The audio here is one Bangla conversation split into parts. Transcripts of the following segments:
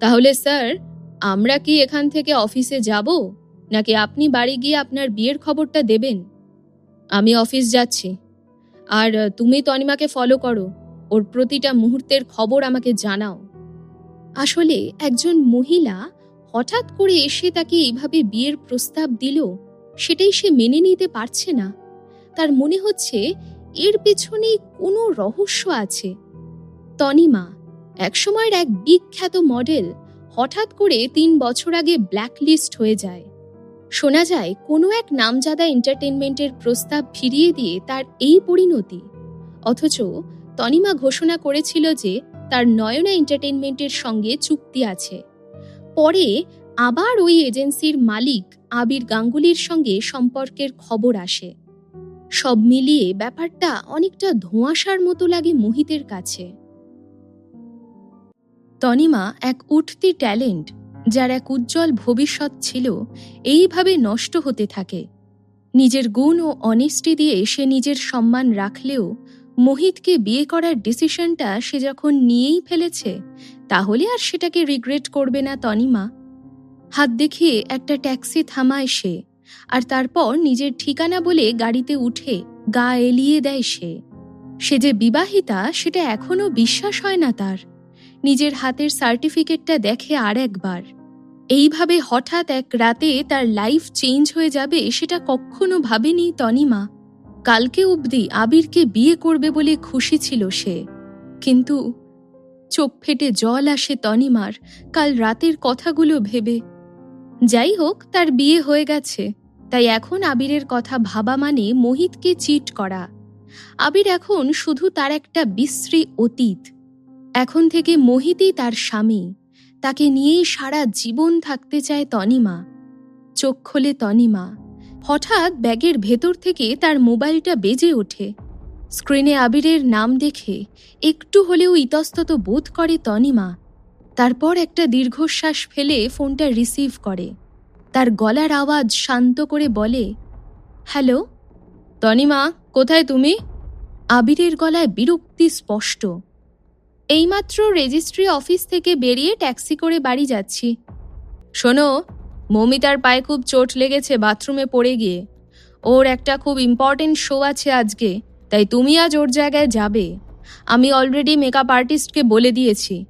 তাহলে স্যার, আমরা কি এখান থেকে অফিসে যাব, নাকি আপনি বাড়ি গিয়ে আপনার বিয়ের খবরটা দেবেন? আমি অফিস যাচ্ছি। আর তুমি তনিমাকে ফলো করো, ওর প্রতিটা মুহূর্তের খবর আমাকে জানাও। আসলে একজন মহিলা হঠাৎ করে এসে তাকে এইভাবে বিয়ের প্রস্তাব দিল, সেটাই সে মেনে নিতে পারছে না। তার মনে হচ্ছে এর পেছনে কোনো রহস্য আছে। তনিমা একসময়ের এক বিখ্যাত মডেল হঠাৎ করে তিন বছর আগে ব্ল্যাকলিস্ট হয়ে যায়। শোনা যায়, কোনো এক নামজাদা এন্টারটেনমেন্টের প্রস্তাব ফিরিয়ে দিয়ে তার এই পরিণতি। অথচ তনিমা ঘোষণা করেছিল যে তার নয়না এন্টারটেনমেন্টের সঙ্গে চুক্তি আছে। পরে আবার ওই এজেন্সির মালিক আবির গাঙ্গুলির সঙ্গে সম্পর্কের খবর আসে। সব মিলিয়ে ব্যাপারটা অনেকটা ধোঁয়াশার মতো লাগে মোহিতের কাছে। তনিমা এক উঠতি ট্যালেন্ট যার এক উজ্জ্বল ভবিষ্যৎ ছিল এইভাবে নষ্ট হতে থাকে। নিজের গুণ ও অনেস্টি দিয়ে সে নিজের সম্মান রাখলেও মোহিতকে বিয়ে করার ডিসিশনটা সে যখন নিয়েই ফেলেছে, তাহলে আর সেটাকে রিগ্রেট করবে না তনিমা। হাত দেখিয়ে একটা ট্যাক্সি থামায় সে, আর তারপর নিজের ঠিকানা বলে গাড়িতে উঠে গা এলিয়ে দেয় সে। সে যে বিবাহিতা, সেটা এখনও বিশ্বাস হয় না তার। নিজের হাতের সার্টিফিকেটটা দেখে আর একবার। এইভাবে হঠাৎ এক রাতে তার লাইফ চেঞ্জ হয়ে যাবে সেটা কখনো ভাবেনি তনিমা। কালকে অবধি আবিরকে বিয়ে করবে বলে খুশি ছিল সে। কিন্তু চোখ ফেটে জল আসে তনিমার, কাল রাতের কথাগুলো ভেবে। যাই হোক, তার বিয়ে হয়ে গেছে। তাই এখন আবিরের কথা ভাবা মানে মোহিতকে চিট করা। আবির এখন শুধু তার একটা বিশ্রী অতীত। এখন থেকে মোহিতই তার স্বামী। তাকে নিয়েই সারা জীবন থাকতে চায় তনিমা। চোখ খোলে তনিমা। হঠাৎ ব্যাগের ভেতর থেকে তার মোবাইলটা বেজে ওঠে। স্ক্রিনে আবিরের নাম দেখে একটু হলেও ইতস্তত বোধ করে তনিমা। তারপর একটা দীর্ঘশ্বাস ফেলে ফোনটা রিসিভ করে। তার গলার আওয়াজ শান্ত করে বলে, হ্যালো? তনিমা, কোথায় তুমি? আবিরের গলায় বিরক্তি স্পষ্ট। এইমাত্র রেজিস্ট্রি অফিস থেকে বেরিয়ে ট্যাক্সি করে বাড়ি যাচ্ছি। শোনো, মৌমিতার পায়ে খুব চোট লেগেছে বাথরুমে পড়ে গিয়ে। ওর একটা খুব ইম্পর্টেন্ট শো আছে আজকে, তাই তুমি আজ ওর জায়গায় যাবে। আমি অলরেডি মেকআপ আর্টিস্টকে বলে দিয়েছি।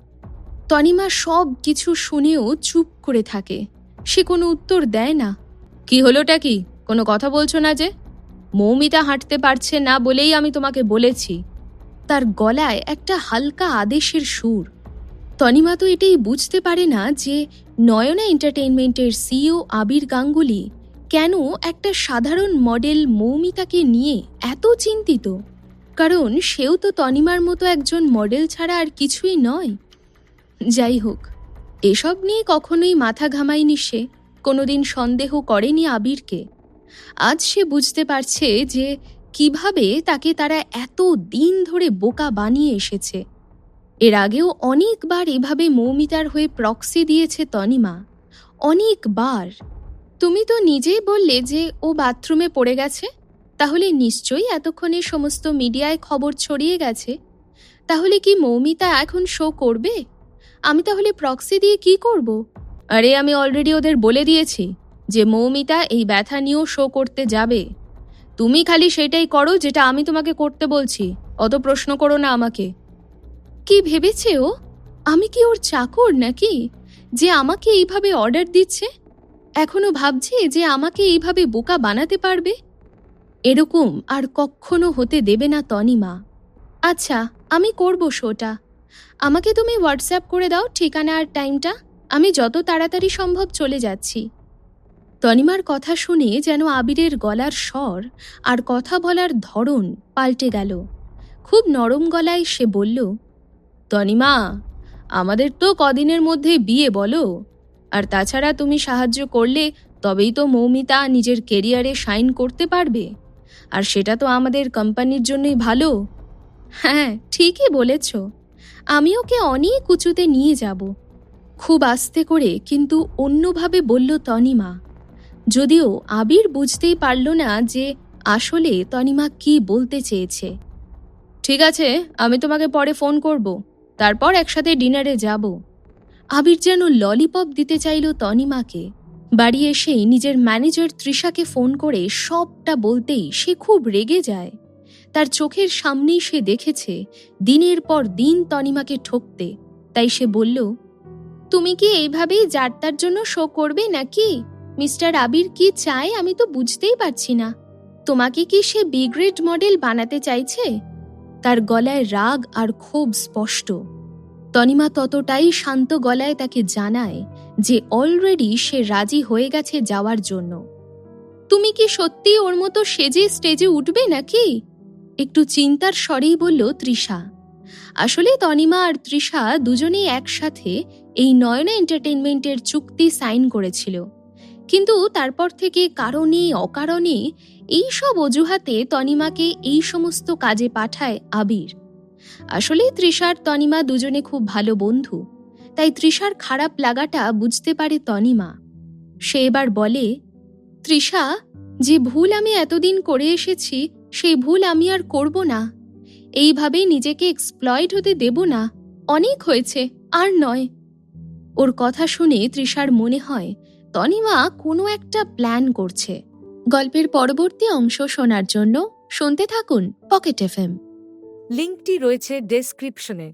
তনিমা সব কিছু শুনেও চুপ করে থাকে। সে কোনো উত্তর দেয় না। কি হলোটা কি? কোনো কথা বলছো না যে? মৌমিতা হাঁটতে পারছে না বলেই আমি তোমাকে বলেছি। তার গলায় একটা হালকা আদেশের সুর। তনিমা তো এটাই বুঝতে পারে না যে নয়না এন্টারটেইনমেন্টের সিইও আবির গাঙ্গুলি কেন একটা সাধারণ মডেল মৌমিতাকে নিয়ে এত চিন্তিত। কারণ সেও তো তনিমার মতো একজন মডেল ছাড়া আর কিছুই নয়। যাই হোক, এসব নিয়ে কখনোই মাথা ঘামায়নি সে, কোনোদিন সন্দেহ করেনি আবিরকে। আজ সে বুঝতে পারছে যে কীভাবে তাকে তারা এত দিন ধরে বোকা বানিয়ে এসেছে? এর আগেও অনেকবার এভাবে মৌমিতার হয়ে প্রক্সি দিয়েছে তনিমা। অনেকবার। তুমি তো নিজেই বললে যে ও বাথরুমে পড়ে গেছে। তাহলে নিশ্চয়ই এতক্ষণে সমস্ত মিডিয়ায় খবর ছড়িয়ে গেছে। তাহলে কি মৌমিতা এখন শো করবে? আমি তাহলে প্রক্সি দিয়ে কি করব? আরে আমি অলরেডি ওদের বলে দিয়েছি যে মৌমিতা এই ব্যথা নিয়েও শো করতে যাবে। তুমি খালি সেটাই করো যেটা আমি তোমাকে করতে বলছি। অত প্রশ্ন করো না আমাকে। কি ভেবেছে ও? আমি কি ওর চাকর নাকি? যে আমাকে এইভাবে অর্ডার দিচ্ছে? এখনও ভাবছে যে আমাকে এইভাবে বোকা বানাতে পারবে? এরকম আর কখনো হতে দেবে না তনিমা। আচ্ছা আমি করব শোটা। আমাকে তুমি হোয়াটসঅ্যাপ করে দাও ঠিকানা আর টাইমটা আমি যত তাড়াতাড়ি সম্ভব চলে যাচ্ছি। তনিমার কথা শুনে যেন আবিরের গলার স্বর আর কথা বলার ধরন পাল্টে গেল। খুব নরম গলায় সে বলল, তনিমা, আমাদের তো কদিনের মধ্যে বিয়ে বলো। আর তাছাড়া তুমি সাহায্য করলে তবেই তো মৌমিতা নিজের কেরিয়ারে সাইন করতে পারবে। আর সেটা তো আমাদের কোম্পানির জন্যই ভালো। হ্যাঁ ঠিকই বলেছ। আমি ওকে অনেক উঁচুতে নিয়ে যাব। খুব আস্তে করে কিন্তু অন্যভাবে বলল তনিমা যদিও আবির বুঝতেই পারল না যে আসলে তনিমা কি বলতে চেয়েছে। ঠিক আছে, আমি তোমাকে পরে ফোন করব, তারপর একসাথে ডিনারে যাব। আবির যেন ললিপপ দিতে চাইল তনিমাকে। বাড়ি এসেই নিজের ম্যানেজার তৃষাকে ফোন করে সবটা বলতেই সে খুব রেগে যায়। তার চোখের সামনেই সে দেখেছে, দিনের পর দিন তনিমাকে ঠকতে। তাই সে বলল, তুমি কি এইভাবেই যাত্রার জন্য শো করবে নাকি? মিস্টার আবির কি চায় আমি তো বুঝতেই পারছি না। তোমাকে কি সে বিগ্রেড মডেল বানাতে চাইছে? তার গলায় রাগ আর ক্ষোভ স্পষ্ট। তনিমা ততটাই শান্ত গলায় তাকে জানায় যে অলরেডি সে রাজি হয়ে গেছে যাওয়ার জন্য। তুমি কি সত্যি ওর মতো সেজে স্টেজে উঠবে নাকি? একটু চিন্তার স্বরেই বলল তৃষা। আসলে তনিমা আর তৃষা দুজনেই একসাথে এই নয়না এন্টারটেনমেন্টের চুক্তি সাইন করেছিল। কিন্তু তারপর থেকে কারণে, অকারণে এই সব অজুহাতে তনিমাকে এই সমস্ত কাজে পাঠায় আবির। আসলে তৃষার তনিমা দুজনে খুব ভালো বন্ধু, তাই তৃষার খারাপ লাগাটা বুঝতে পারে তনিমা। সে এবার বলে, তৃষা, যে ভুল আমি এতদিন করে এসেছি, সেই ভুল আমি আর করব না। এইভাবে নিজেকে এক্সপ্লয়েড হতে দেব না। অনেক হয়েছে, আর নয়। ওর কথা শুনে তৃষার মনে হয় তনিমা কোনো একটা প্ল্যান করছে। গল্পের পরবর্তী অংশ শোনার জন্য শুনতে থাকুন পকেট এফএম লিঙ্কটি রয়েছে ডেসক্রিপশনে।